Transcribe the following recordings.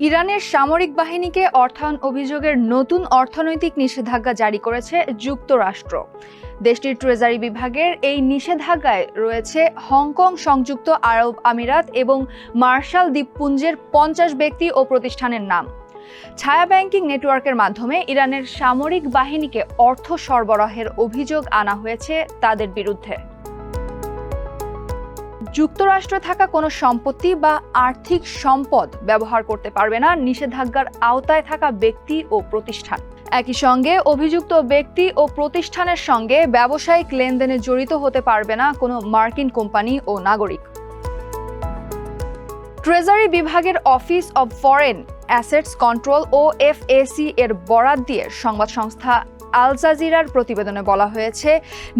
ইরানের সামরিক বাহিনীকে অর্থায়ন অভিযোগের নতুন অর্থনৈতিক নিষেধাজ্ঞা জারি করেছে যুক্তরাষ্ট্র। দেশটির ট্রেজারি বিভাগের এই নিষেধাজ্ঞায় রয়েছে হংকং সংযুক্ত আরব আমিরাত এবং মার্শাল দ্বীপপুঞ্জের পঞ্চাশ ব্যক্তি ও প্রতিষ্ঠানের নাম। ছায়া ব্যাংকিং নেটওয়ার্কের মাধ্যমে ইরানের সামরিক বাহিনীকে অর্থ সরবরাহের অভিযোগ আনা হয়েছে তাদের বিরুদ্ধে। যুক্তরাষ্ট্রে থাকা কোনো সম্পত্তি বা আর্থিক সম্পদ ব্যবহার করতে পারবে না নিষেধাজ্ঞার আওতায় থাকা ব্যক্তি ও প্রতিষ্ঠান। একই সঙ্গে অভিযুক্ত ব্যক্তি ও প্রতিষ্ঠানের সঙ্গে ব্যবসায়িক লেনদেনে জড়িত হতে পারবে না কোনো মার্কিন কোম্পানি ও নাগরিক। ট্রেজারি বিভাগের office of foreign assets control O FAC এর বরাত দিয়ে সংবাদ সংস্থা আল জাজিরার প্রতিবেদনে বলা হয়েছে,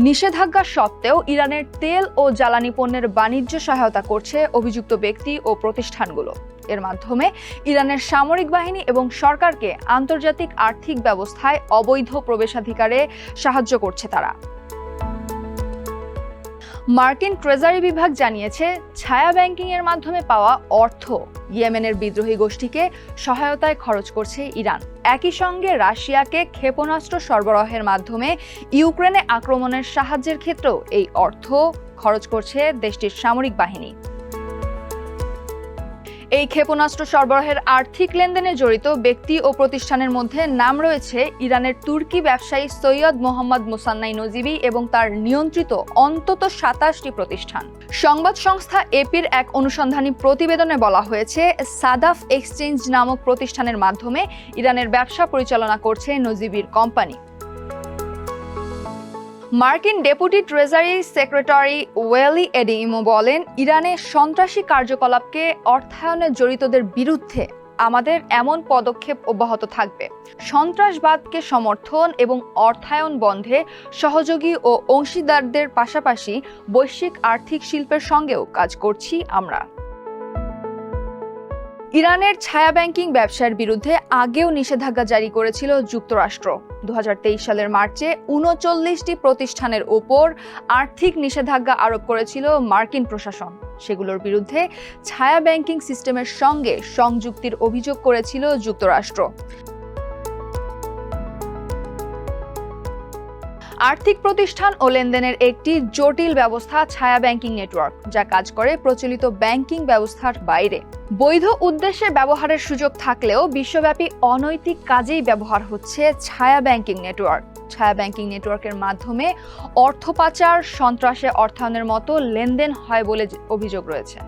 নিষেধাজ্ঞা সত্ত্বেও ইরানের তেল ও জ্বালানি পণ্যের বাণিজ্য সহায়তা করছে অভিযুক্ত ব্যক্তি ও প্রতিষ্ঠানগুলো। এর মাধ্যমে ইরানের সামরিক বাহিনী এবং সরকারকে আন্তর্জাতিক আর্থিক ব্যবস্থায় অবৈধ প্রবেশাধিকারে সাহায্য করছে তারা। মার্কিন ট্রেজারি বিভাগ জানিয়েছে, ছায়া ব্যাংকিংয়ের মাধ্যমে পাওয়া অর্থ ইয়েমেনের বিদ্রোহী গোষ্ঠীকে সহায়তায় খরচ করছে ইরান। একই সঙ্গে রাশিয়াকে ক্ষেপণাস্ত্র সরবরাহের মাধ্যমে ইউক্রেনে আক্রমণের সাহায্যের ক্ষেত্রেও এই অর্থ খরচ করছে দেশটির সামরিক বাহিনী। এই ক্ষেপণাস্ত্র সরবরাহের আর্থিক লেনদেনে জড়িত ব্যক্তি ও প্রতিষ্ঠানের মধ্যে নাম রয়েছে ইরানের তুর্কি ব্যবসায়ী সৈয়দ মোহাম্মদ মুসান্নাই নজিবি এবং তার নিয়ন্ত্রিত অন্তত সাতাশটি প্রতিষ্ঠান। সংবাদ সংস্থা এপির এক অনুসন্ধানী প্রতিবেদনে বলা হয়েছে, সাদাফ এক্সচেঞ্জ নামক প্রতিষ্ঠানের মাধ্যমে ইরানের ব্যবসা পরিচালনা করছে নজিবির কোম্পানি। মার্কিন deputy treasury secretary Wally Adeyemo বলেন, ইরানে সন্ত্রাসী কার্যকলাপকে অর্থায়নে জড়িতদের বিরুদ্ধে আমাদের এমন পদক্ষেপ অব্যাহত থাকবে। সন্ত্রাসবাদকে সমর্থন এবং অর্থায়ন বন্ধে সহযোগী ও অংশীদারদের পাশাপাশি বৈশ্বিক আর্থিক শিল্পের সঙ্গেও কাজ করছি আমরা। ইরানের ছায়া ব্যাংকিং ব্যবসার বিরুদ্ধে আগেও নিষেধাজ্ঞা জারি করেছিল যুক্তরাষ্ট্র। দু হাজার তেইশ সালের মার্চে উনচল্লিশটি প্রতিষ্ঠানের ওপর আর্থিক নিষেধাজ্ঞা আরোপ করেছিল মার্কিন প্রশাসন। সেগুলোর বিরুদ্ধে ছায়া ব্যাংকিং সিস্টেমের সঙ্গে সংযুক্তির অভিযোগ করেছিল যুক্তরাষ্ট্র। আর্থিক প্রতিষ্ঠান ও লেনদেনের একটি জটিল ব্যবস্থা ছায়া ব্যাংকিং নেটওয়ার্ক, যা কাজ করে প্রচলিত ব্যাংকিং ব্যবস্থার বাইরে। বৈধ উদ্দেশ্যে ব্যবহারের সুযোগ থাকলেও বিশ্বব্যাপী অনৈতিক কাজেই ব্যবহার হচ্ছে ছায়া ব্যাংকিং নেটওয়ার্ক। ছায়া ব্যাংকিং নেটওয়ার্কের মাধ্যমে অর্থ পাচার, সন্ত্রাসে অর্থায়নের মতো লেনদেন হয় বলে অভিযোগ রয়েছে।